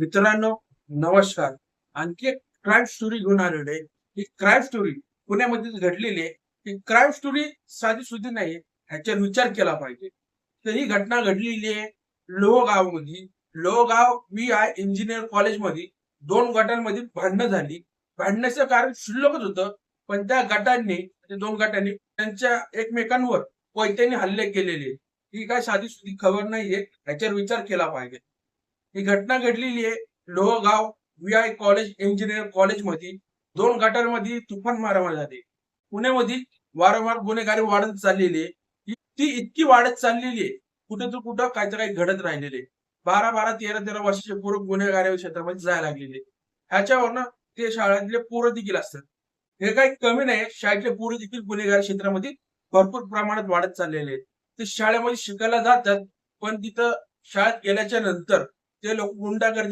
मित्रांनो नमस्कार. आणखी एक क्राईम स्टोरी घेऊन आलेलो आहे. ही क्राईम स्टोरी पुण्यामध्येच घडलेली आहे. ही क्राईम स्टोरी साधी सुधी नाही ह्याच्यावर विचार केला पाहिजे. तर ही घटना घडलेली आहे लोहगावमध्ये लोहगाव व्ही आय इंजिनियर कॉलेजमध्ये दोन गटांमध्ये भांडणं झाली. भांडण्याचं कारण शिल्लकच होतं. पण त्या गटांनी दोन गटांनी त्यांच्या एकमेकांवर कोयत्याने हल्ले केलेले ही काय साधी सुधी खबर नाहीये. ह्याच्यावर विचार केला पाहिजे. ही घटना घडलेली आहे. Lohgaon V I college engineer कॉलेजमध्ये दोन गटांमध्ये तुफान मारामारी झाली. पुण्यामध्ये वारंवार गुन्हेगारी वाढत चाललेली आहे. ती इतकी वाढत चाललेली आहे. कुठं तर कुठं काही काही घडत राहिलेले बारा बारा तेरा तेरा वर्षाचे पूर्व गुन्हेगारी क्षेत्रामध्ये जायला लागलेले ह्याच्यावरनं ते शाळेतले पोरं देखील असतात. हे काही कमी नाही शाळेतले पोरं देखील गुन्हेगारी क्षेत्रामध्ये भरपूर प्रमाणात वाढत चाललेले आहेत. ते शाळेमध्ये शिकायला जातात. पण तिथं शाळेत गेल्याच्यानंतर ते लोक गुंडागर्दी